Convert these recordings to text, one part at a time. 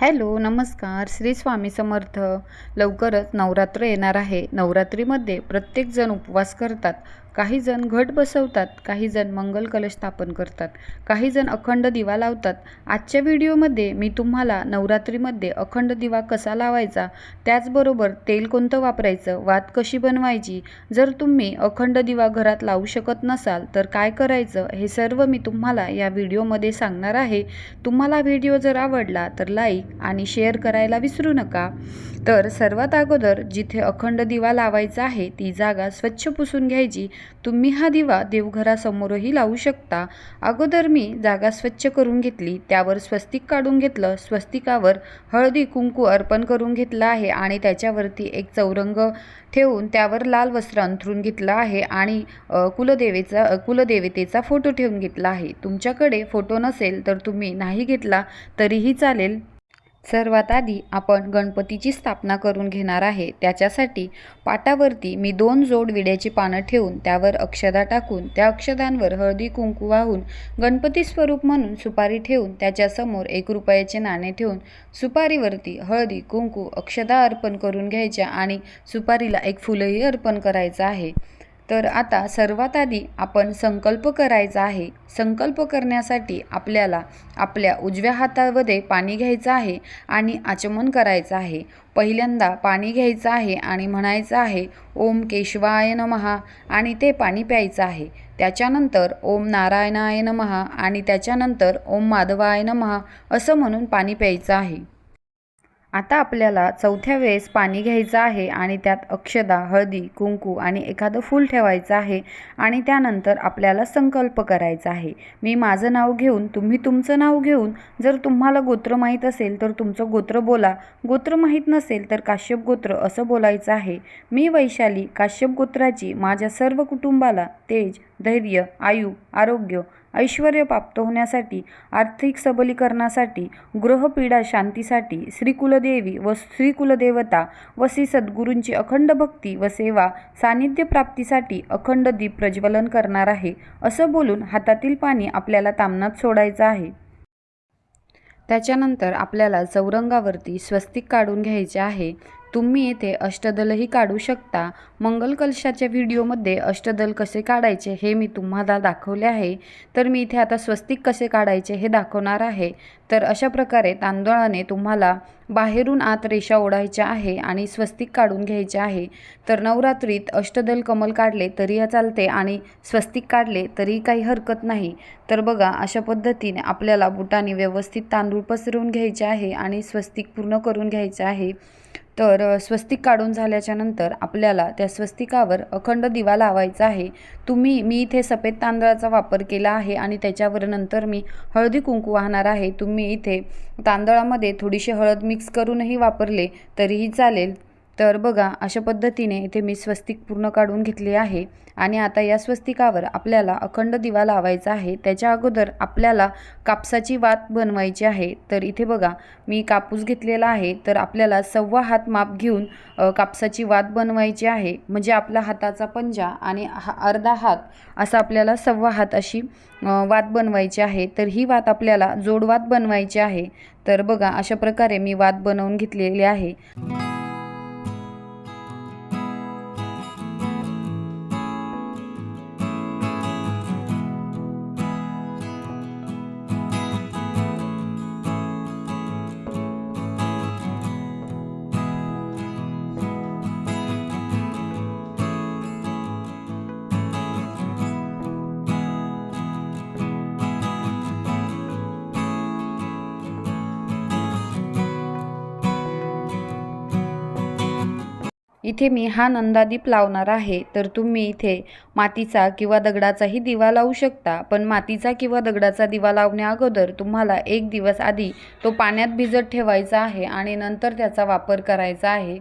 Hello नमस्कार. श्री स्वामी समर्थ. लवकरच नवरात्र येणार आहे. नवरात्रीमध्ये प्रत्येकजण उपवास करतात. काही जण घट बसवतात काही जण मंगल कलश स्थापन करतात काही जण अखंड दिवा लावतात. आजच्या व्हिडिओमध्ये मी तुम्हाला नवरात्रीमध्ये अखंड दिवा कसा लावायचा त्याचबरोबर तेल कोणतं वापरायचं वात कशी बनवायची जर तुम्ही अखंड दिवा घरात लावू शकत नसाल तर काय करायचं हे सर्व मी तुम्हाला या व्हिडिओमध्ये सांगणार आहे. तुम्हाला व्हिडिओ जर आवडला तर लाईक आणि शेअर करायला विसरू नका. तर सर्वात अगोदर जिथे अखंड दिवा लावायचा आहे ती जागा स्वच्छ पुसून घ्यायची. तुम्ही हा दिवा देवघरासमोरही लावू शकता. अगोदर मी जागा स्वच्छ करून घेतली त्यावर स्वस्तिक काढून घेतलं स्वस्तिकावर हळदी कुंकू अर्पण करून घेतलं आहे आणि त्याच्यावरती एक चौरंग ठेवून त्यावर लाल वस्त्र अंथरून घेतलं आहे आणि कुलदेवेचा कुलदेवतेचा फोटो ठेवून घेतला आहे. तुमच्याकडे फोटो नसेल तर तुम्ही नाही घेतला तरीही चालेल. सर्वात आधी आपण गणपतीची स्थापना करून घेणार आहे. त्याच्यासाठी पाटावरती मी दोन जोड विड्याची पानं ठेवून त्यावर अक्षदा टाकून त्या अक्षदांवर हळदी कुंकू वाहून गणपती स्वरूप म्हणून सुपारी ठेवून त्याच्यासमोर एक रुपयाचे नाणे ठेवून सुपारीवरती हळदी कुंकू अक्षदा अर्पण करून घ्यायच्या आणि सुपारीला एक फुलंही अर्पण करायचं आहे. तर आता सर्वात आधी आपण संकल्प करायचा आहे. संकल्प करण्यासाठी आपल्याला आपल्या उजव्या हातामध्ये पाणी घ्यायचं आहे आणि आचमन करायचं आहे. पहिल्यांदा पाणी घ्यायचं आहे आणि म्हणायचं आहे ओम केशवाय महा आणि ते पाणी प्यायचं आहे. त्याच्यानंतर ओम नारायणाय महा आणि त्याच्यानंतर ओम माधवाय महा असं म्हणून पाणी प्यायचं आहे. आता आपल्याला चौथ्या वेळेस पाणी घ्यायचं आहे आणि त्यात अक्षदा हळदी कुंकू आणि एखादं फूल ठेवायचं आहे आणि त्यानंतर आपल्याला संकल्प करायचा आहे. मी माझं नाव घेऊन तुम्ही तुमचं नाव घेऊन जर तुम्हाला गोत्र माहीत असेल तर तुमचं गोत्र बोला. गोत्र माहीत नसेल तर काश्यप गोत्र असं बोलायचं आहे. मी वैशाली काश्यप गोत्राची माझ्या सर्व कुटुंबाला तेज धैर्य आयु आरोग्य ऐश्वर प्राप्त होण्यासाठी आर्थिक सबलीकरणासाठी गृहपीडा शांतीसाठी श्रीकुलदेवी व श्रीकुलदेवता व श्री सद्गुरूंची अखंड भक्ती व सेवा सानिध्य प्राप्तीसाठी अखंड दीप प्रज्वलन करणार आहे असं बोलून हातातील पाणी आपल्याला तामनात सोडायचं आहे. त्याच्यानंतर आपल्याला चौरंगावरती स्वस्तिक काढून घ्यायचे आहे. तुम्ही येथे अष्टदलही काढू शकता. मंगल कलशाच्या व्हिडिओमध्ये अष्टदल कसे काढायचे हे मी तुम्हाला दाखवले आहे. तर मी इथे आता स्वस्तिक कसे काढायचे हे दाखवणार आहे. तर अशा प्रकारे तांदळाने तुम्हाला बाहेरून आत रेषा ओढायच्या आहे आणि स्वस्तिक काढून घ्यायचे आहे. तर नवरात्रीत अष्टदल कमल काढले तरी चालते आणि स्वस्तिक काढले तरी काही हरकत नाही. तर बघा अशा पद्धतीने आपल्याला बुटाने व्यवस्थित तांदूळ पसरवून घ्यायचे आहे आणि स्वस्तिक पूर्ण करून घ्यायचे आहे. तर स्वस्तिक काढून झाल्याच्यानंतर आपल्याला त्या स्वस्तिकावर अखंड दिवा लावायचा आहे. तुम्ही मी इथे सफेद तांदळाचा वापर केला आहे आणि त्याच्यावर नंतर मी हळदी कुंकू वाहणार आहे. तुम्ही इथे तांदळामध्ये थोडीशी हळद मिक्स करूनही वापरले तरीही चालेल. तर बघा अशा पद्धतीने इथे मी स्वस्तिक पूर्ण काढून घेतली आहे आणि आता या स्वस्तिकावर आपल्याला अखंड दिवा लावायचा आहे. त्याच्या अगोदर आपल्याला कापसाची वात बनवायची आहे. तर इथे बघा मी कापूस घेतलेला आहे. तर आपल्याला सव्वा हात माप घेऊन कापसाची वात बनवायची आहे. म्हणजे आपला हाताचा पंजा आणि हा अर्धा हात असा आपल्याला सव्वा हात अशी वात बनवायची आहे. तर ही वात आपल्याला जोडवात बनवायची आहे. तर बघा अशा प्रकारे मी वात बनवून घेतलेली आहे. इथे मी हा नंदादीप लावणार आहे. तर तुम्ही इथे मातीचा किंवा दगडाचाही दिवा लावू शकता. पण मातीचा किंवा दगडाचा दिवा लावण्या अगोदर तुम्हाला एक दिवस आधी तो पाण्यात भिजत ठेवायचा आहे आणि नंतर त्याचा वापर करायचा आहे.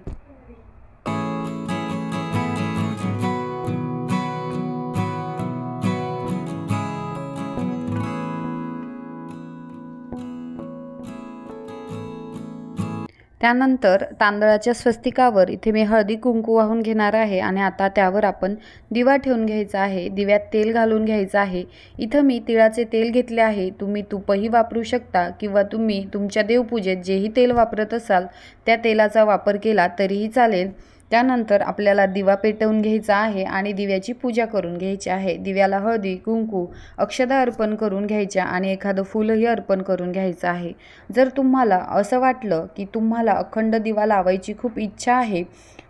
त्यानंतर तांदळाच्या स्वस्तिकावर इथे मी हळदी कुंकू वाहून घेणार आहे आणि आता त्यावर आपण दिवा ठेवून घ्यायचा आहे. दिव्यात तेल घालून घ्यायचं आहे. इथं मी तिळाचे तेल घेतले आहे. तुम्ही तुपही वापरू शकता किंवा तुम्ही तुमच्या देवपूजेत जेही तेल वापरत असाल त्या तेलाचा वापर केला तरीही चालेल. त्यानंतर आपल्याला दिवा पेटवून घ्यायचा आहे आणि दिव्याची पूजा करून घ्यायची आहे. दिव्याला हळदी कुंकू अक्षदा अर्पण करून घ्यायच्या आणि एखादं फुलंही अर्पण करून घ्यायचं आहे. जर तुम्हाला असं वाटलं की तुम्हाला अखंड दिवा लावायची खूप इच्छा आहे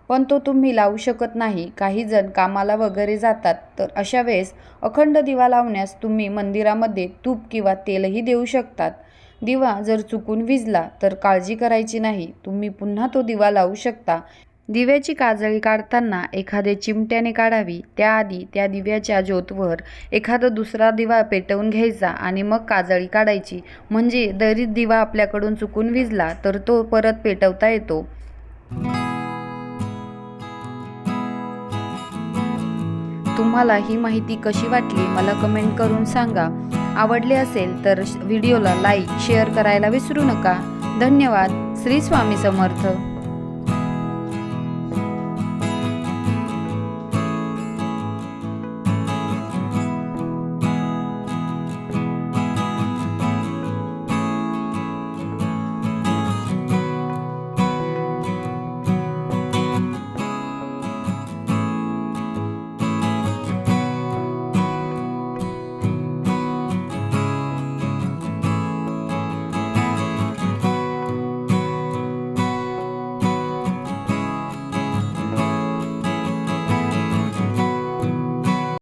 पण तो तुम्ही लावू शकत नाही काही जण कामाला वगैरे जातात तर अशा वेळेस अखंड दिवा लावण्यास तुम्ही मंदिरामध्ये तूप किंवा तेलही देऊ शकतात. दिवा जर चुकून विजला तर काळजी करायची नाही. तुम्ही पुन्हा तो दिवा लावू शकता. दिव्याची काजळी काढताना एखाद्या चिमट्याने काढावी त्याआधी त्या दिव्याच्या ज्योतवर एखादा दुसरा दिवा पेटवून घ्यायचा आणि मग काजळी काढायची. म्हणजे दरीत दिवा आपल्याकडून चुकून विजला तर तो परत पेटवता येतो. तुम्हाला ही माहिती कशी वाटली मला कमेंट करून सांगा. आवडले असेल तर व्हिडिओला लाईक शेअर करायला विसरू नका. धन्यवाद. श्री स्वामी समर्थ.